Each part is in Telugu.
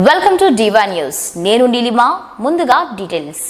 వెల్కమ్ టు డివా న్యూస్ నేను నీలిమా ముందుగా డీటెయిల్స్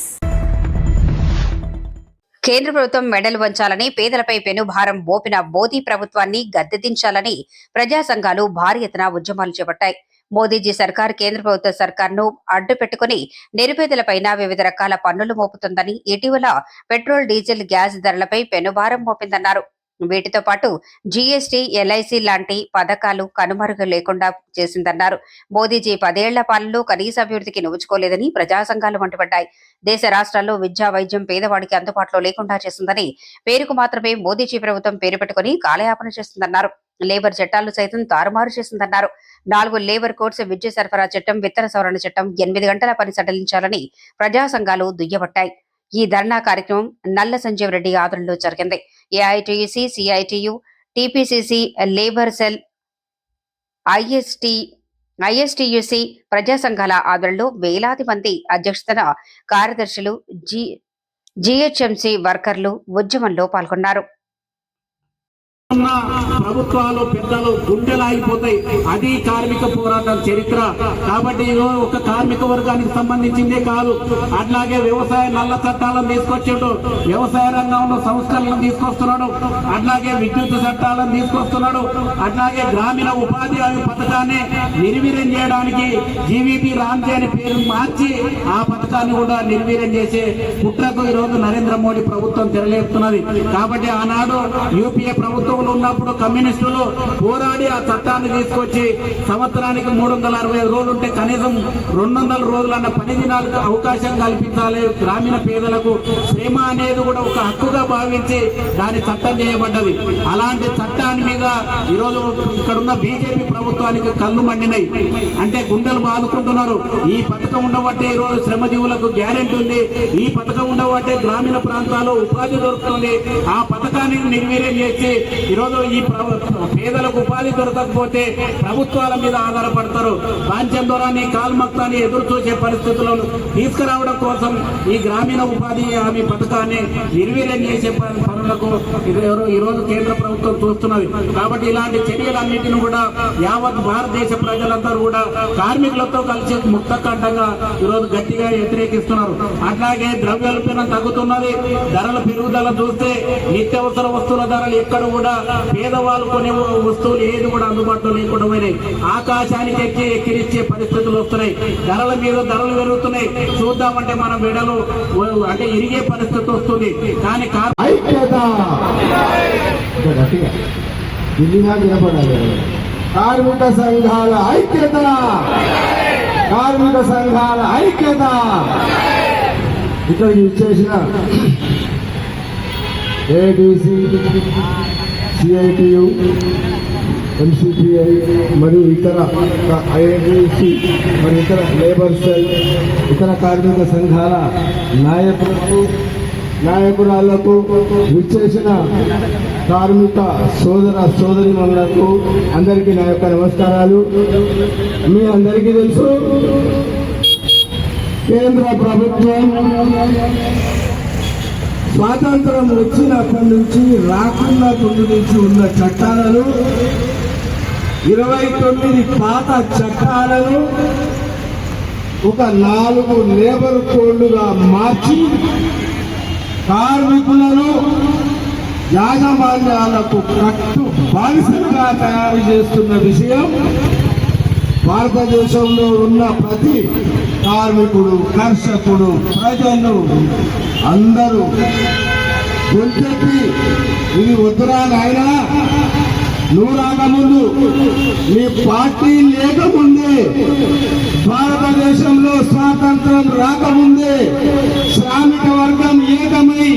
కేంద్ర ప్రభుత్వం మెడలు వంచాలని పేదలపై పెనుభారం మోపిన మోదీ ప్రభుత్వాన్ని గద్దెదించాలని ప్రజా సంఘాలు భారీ ఎత్తున ఉద్యమాలు చేపట్టాయి. మోదీజీ సర్కార్ కేంద్ర ప్రభుత్వ సర్కార్ను అడ్డు పెట్టుకుని నిరుపేదలపైన వివిధ రకాల పన్నులు మోపుతుందని ఇటీవల పెట్రోల్ డీజిల్ గ్యాస్ ధరలపై పెనుభారం మోపిందన్నారు. వీటితో పాటు జీఎస్టీ ఎల్ఐసి లాంటి పథకాలు కనుమరుగు లేకుండా చేసిందన్నారు. మోదీజీ పదేళ్ళ పాలనలో కనీస అభివృద్ధికి నోచుకోలేదని ప్రజా సంఘాలు మండిపడ్డాయి. దేశ రాష్ట్రాల్లో విద్యా వైద్యం పేదవాడికి అందుబాటులో లేకుండా చేసిందని పేరుకు మాత్రమే మోదీజీ ప్రభుత్వం పేరు పెట్టుకుని కాలయాపన చేస్తుందన్నారు. లేబర్ చట్టాలు సైతం తారుమారు చేసిందన్నారు. నాలుగు లేబర్ కోడ్స్ విద్యుత్ సరఫరా చట్టం విత్తన సవరణ చట్టం ఎనిమిది గంటల పని సడలించాలని ప్రజా సంఘాలు దుయ్యబట్టాయి. ఈ ధర్నా కార్యక్రమం నల్ల సంజీవ్ రెడ్డి ఆధ్వర్యంలో జరిగింది. AITUC CITU TPCC labour cell IST ISTUC ప్రజా సంఘాల ఆధ్వర్యంలో వేలాది మంది అధ్యక్షతన కార్యదర్శులు జి జిహెచ్ఎంసి వర్కర్లు ఉద్యమంలో పాల్గొన్నారు. ఉన్న ప్రభుత్వాలు పెద్దలు గుండెలాగిపోతాయి. అది కార్మిక పోరాటం చరిత్ర. కాబట్టి ఒక కార్మిక వర్గానికి సంబంధించిందే కాదు. అట్లాగే వ్యవసాయ నల్ల చట్టాలను తీసుకొచ్చాడు. వ్యవసాయ రంగంలో సంస్కరణలు తీసుకొస్తున్నాడు. అట్లాగే విద్యుత్ చట్టాలను తీసుకొస్తున్నాడు. అట్లాగే గ్రామీణ ఉపాధి హామీ పథకాన్ని నిర్వీర్యం చేయడానికి జీవీపీ రామ్జీ అనే పేరు మార్చి ఆ పథకాన్ని కూడా నిర్వీర్యం చేసే కుట్రకు ఈ రోజు నరేంద్ర మోడీ ప్రభుత్వం తెరలేపుతున్నది. కాబట్టి ఆనాడు యూపీఏ ప్రభుత్వంలో ఉన్నప్పుడు కమ్యూనిస్టులు పోరాడి ఆ చట్టాన్ని తీసుకొచ్చి సంవత్సరానికి మూడు వందల అరవై ఐదు రోజులు ఉంటే కనీసం రెండు వందల రోజులన్న పని దినాలకు అవకాశం కల్పించాలి గ్రామీణ పేదలకు. శ్రమ అనేది కూడా ఒక హక్కుగా భావించి దాని చట్టం చేయబడ్డది. అలాంటి చట్టాన్ని మీద ఈరోజు ఇక్కడున్న బీజేపీ ప్రభుత్వానికి కళ్ళు మండినాయి. అంటే గుండెలు బాదుకుంటున్నారు. ఈ పథకం ఉండబట్టే ఈరోజు శ్రమజీవులకు గ్యారెంటీ ఉంది. ఈ పథకం ఉండబట్టే గ్రామీణ ప్రాంతాల్లో ఉపాధి దొరుకుతుంది. ఆ పథకాన్ని నిర్వీర్యం చేసి ఈరోజు ఈ ప్ర- పేదలకు ఉపాధి దొరకకపోతే ప్రభుత్వాల మీద ఆధారపడతారు. బాంఛం దూరాన్ని కాల్మక్తాన్ని ఎదురు చూసే పరిస్థితులను తీసుకురావడం కోసం ఈ గ్రామీణ ఉపాధి హామీ పథకాన్ని నిర్వీర్యం చేసే పనులకు ఈరోజు ఈ రోజు కేంద్ర ప్రభుత్వం చూస్తున్నది. కాబట్టి ఇలాంటి చర్యలన్నింటినీ కూడా యావత్ భారతదేశ ప్రజలందరూ కూడా కార్మికులతో కలిసి ముక్తకంఠంగా ఈరోజు గట్టిగా వ్యతిరేకిస్తున్నారు. అట్లాగే ద్రవ్యోల్బణం తగ్గుతున్నది. ధరల పెరుగుదల చూస్తే నిత్యావసర వస్తువుల ధరలు ఎక్కడ కూడా పేదవాళ్ళు కొనే వస్తువులు ఏది కూడా అందుబాటులో లేకుండా పోయినాయి. ఆకాశానికి ఎక్కి ఎక్కిరిచ్చే పరిస్థితులు వస్తున్నాయి. ధరల మీద ధరలు పెరుగుతున్నాయి. చూద్దామంటే మన మెడలు అంటే ఇరిగే పరిస్థితి వస్తుంది. కానీ కార్ కార్మిక సంఘాల ఐక్యత! కార్మిక సంఘాల ఐక్యత! ఇక్కడ ఇచ్చేసిన ఏడీసీ సిఐటియు ఎంసిపిఐ మరియు ఇతర ఐఐటిసి మరియు ఇతర లేబర్ సెల్ ఇతర కార్మిక సంఘాల నాయకులకు నాయకురాళ్ళకు విచ్చేసిన కార్మిక సోదర సోదరి మనులకు అందరికీ నా యొక్క నమస్కారాలు. మీ అందరికీ తెలుసు కేంద్ర ప్రభుత్వం స్వాతంత్రం వచ్చినప్పటి నుంచి రాకుండా ముందు నుంచి ఉన్న చట్టాలను ఇరవై తొమ్మిది పాత చట్టాలను ఒక నాలుగు లేబర్ కోడ్లుగా మార్చి కార్మికులను యాజమాన్యాలకు కట్టు బానిసలుగా తయారు చేస్తున్న విషయం భారతదేశంలో ఉన్న ప్రతి కార్మికుడు కర్షకుడు ప్రజలు అందరూ గుంచెప్పి ఇది వద్దురా నాయనా నువ్వు రాకముందు నీ పార్టీ లేకముందే భారతదేశంలో స్వాతంత్రం రాకముందే శ్రామిక వర్గం ఏకమై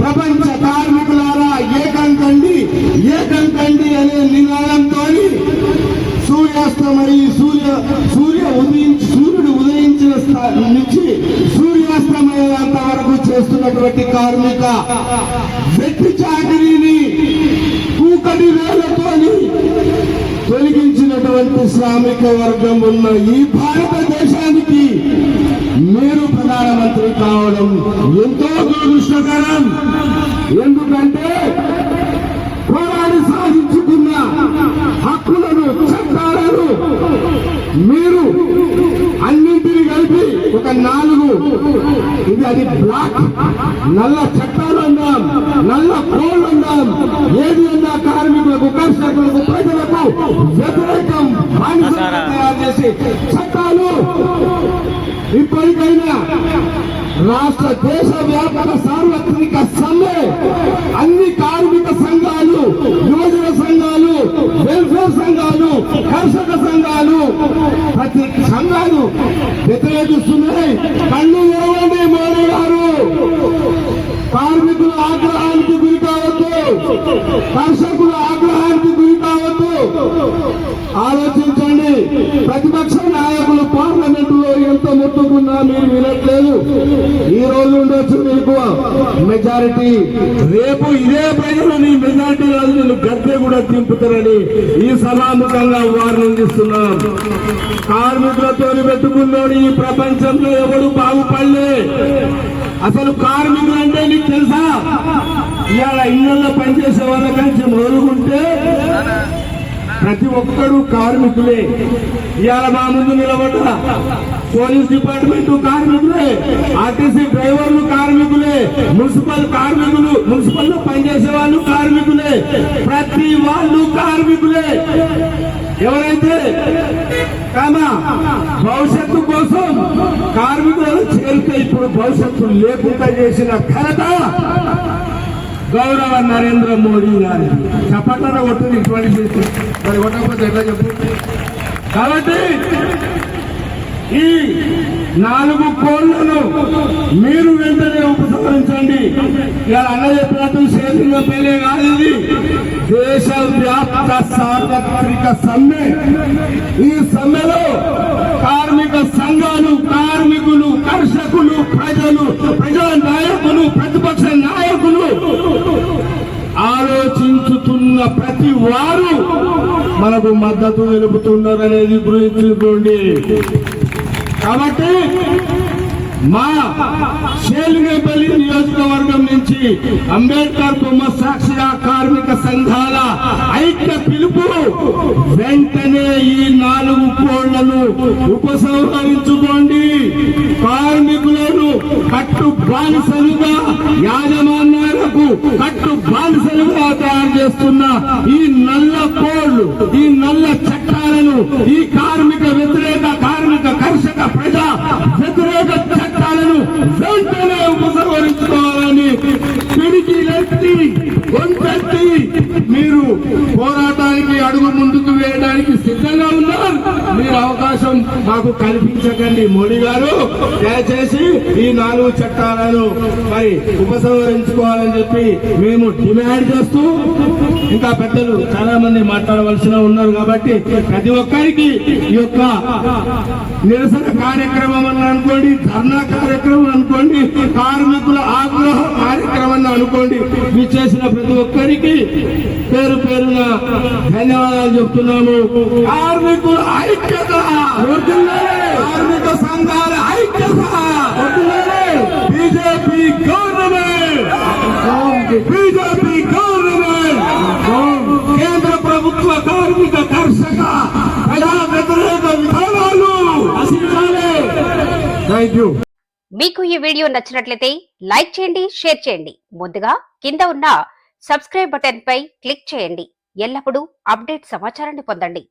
ప్రపంచ కార్మికులారా ఏకం కండి ఏకం కండి అనే నినాదంతో చేస్తున్నటువంటి కార్మిక వెట్టి చాకరీని కూకటి వేలతో తొలగించినటువంటి శ్రామిక వర్గం ఉన్న ఈ భారతదేశానికి మీరు ప్రధానమంత్రి కావడం ఎంతో దురదృష్టకరం. ఎందుకంటే పోరాడి సాధించుకున్న హక్కులను చట్టాలను మీరు అది బ్లాక్ నల్ల చట్టాలు అందాం నల్ల కోళ్ళు అందాం. ఏది అన్నా కార్మికులకు కర్షకులకు ప్రజలకు వ్యతిరేకం బానిసలుగా తయారు చేసి చట్టాలు ఇప్పటికైనా రాష్ట్ర దేశ వ్యాపార సార్వత్రిక సమ్మె అన్ని కార్మిక సంఘాలు యువజన సంఘాలు వెల్ఫేర్ సంఘాలు కర్షక సంఘాలు ప్రతి సంఘాలు వ్యతిరేకిస్తున్నాయి. కళ్ళు ఇవ్వండి మోడీ గారు. కార్మికుల ఆగ్రహానికి గురి కావద్దు. కర్షకుల ఆగ్రహానికి గురి కావద్దు. ఆలోచించ రోజు ఉండొచ్చు మెజారిటీ. రేపు ఇదే ప్రజలు నీ మెజారిటీ రాదు నేను గద్దె కూడా దింపుతారని ఈ సభాముఖంగా వారిని అందిస్తున్నాం కార్మికులతో పెట్టుకున్నోడు ఈ ప్రపంచంలో ఎవడు బాగుపడలే. అసలు కార్మికులు అంటే నీకు తెలుసా? ఇవాళ ఇళ్ళల్లో పనిచేసే వాళ్ళ కంటే మొదలుకుంటే ప్రతి ఒక్కరూ కార్మికులే. ఇవాళ మా ముందు నిలబడ్డ పోలీస్ డిపార్ట్మెంట్ కార్మికులే ఆర్టీసీ డ్రైవర్లు కార్మికులే మున్సిపల్ కార్మికులు మున్సిపల్లో పనిచేసే వాళ్ళు కార్మికులే ప్రతి వాళ్ళు కార్మికులే. ఎవరైతే కానా భవిష్యత్తు కోసం కార్మికులను చేరితే ఇప్పుడు భవిష్యత్తు లేకుండా చేసిన ఘనత గౌరవ నరేంద్ర మోడీ గారి చప్పట్లను కొట్టింది ఇటువంటి చేసి మరి కొట్టకపోతే ఎట్లా చెప్పు? కాబట్టి ఈ నాలుగు కోళ్ళను మీరు వెంటనే ఉపసంహరించండి. ఇలా అన్న చెప్పినట్టు చేసిన పెళ్ళి కాదు ఇది. దేశ సార్వత్రిక సమ్మె. ఈ సమ్మెలో కార్మిక సంఘాలు కార్మికులు కర్షకులు ప్రజలు ప్రజా నాయకులు ప్రతిపక్ష నాయకులు ప్రతి వారు మనకు మద్దతు తెలుపుతున్నారనేది గుర్తుంచుకోండి. కాబట్టి మా శేలింగపల్లి నియోజకవర్గం నుంచి అంబేద్కర్ బొమ్మ సాక్షిగా కార్మిక సంఘాల ఐక్య పిలుపు వెంటనే ఈ నాలుగు కోళ్ళను ఉపసంహరించుకోండి. కార్మికులను కట్టు బానిసలుగా యాజమాన్యాలకు కట్టు బానిసలుగా తయారు చేస్తున్న ఈ నల్ల కోళ్ళు ఈ నల్ల చట్టాలను ఈ కార్మిక వ్యతిరేక కార్మిక కర్షక ప్రజా వ్యతిరేక చట్టాలను వెంటనే ఉపసంహరించుకోవాలని పిడికిలెత్తి గొంతెత్తి మీరు పోరాటానికి అడుగు ముందుకు వేయడానికి సిద్ధంగా ఉన్నారు మీరు అవకాశం మాకు కల్పించకండి. మోడీ గారు దయచేసి ఈ నాలుగు చట్టాలను మరి ఉపసంహరించుకోవాలని చెప్పి మేము డిమాండ్ చేస్తూ ఇంకా పెద్దలు చాలా మంది మాట్లాడవలసిన ఉన్నారు కాబట్టి ప్రతి ఒక్కరికి ఈ యొక్క నిరసన కార్యక్రమం అని అనుకోండి ధర్నా కార్యక్రమం అనుకోండి కార్మికుల ఆగ్రహ కార్యక్రమం అనుకోండి మీరు చేసిన ప్రతి ఒక్కరికి పేరు పేరున ధన్యవాదాలు చెప్తున్నాము. కార్మికుల ఐక్యత. కార్మిక సంఘాల ఐక్యత. BJP government. BJP government. కేంద్ర ప్రభుత్వ కార్మిక కర్షక ప్రజా వ్యతిరేక విధానాలు థ్యాంక్ యూ. మీకు ఈ వీడియో నచ్చినట్లయితే లైక్ చేయండి షేర్ చేయండి. ముందుగా కింద ఉన్న సబ్స్క్రైబ్ బటన్ పై క్లిక్ చేయండి. ఎల్లప్పుడూ అప్డేట్ సమాచారాన్ని పొందండి.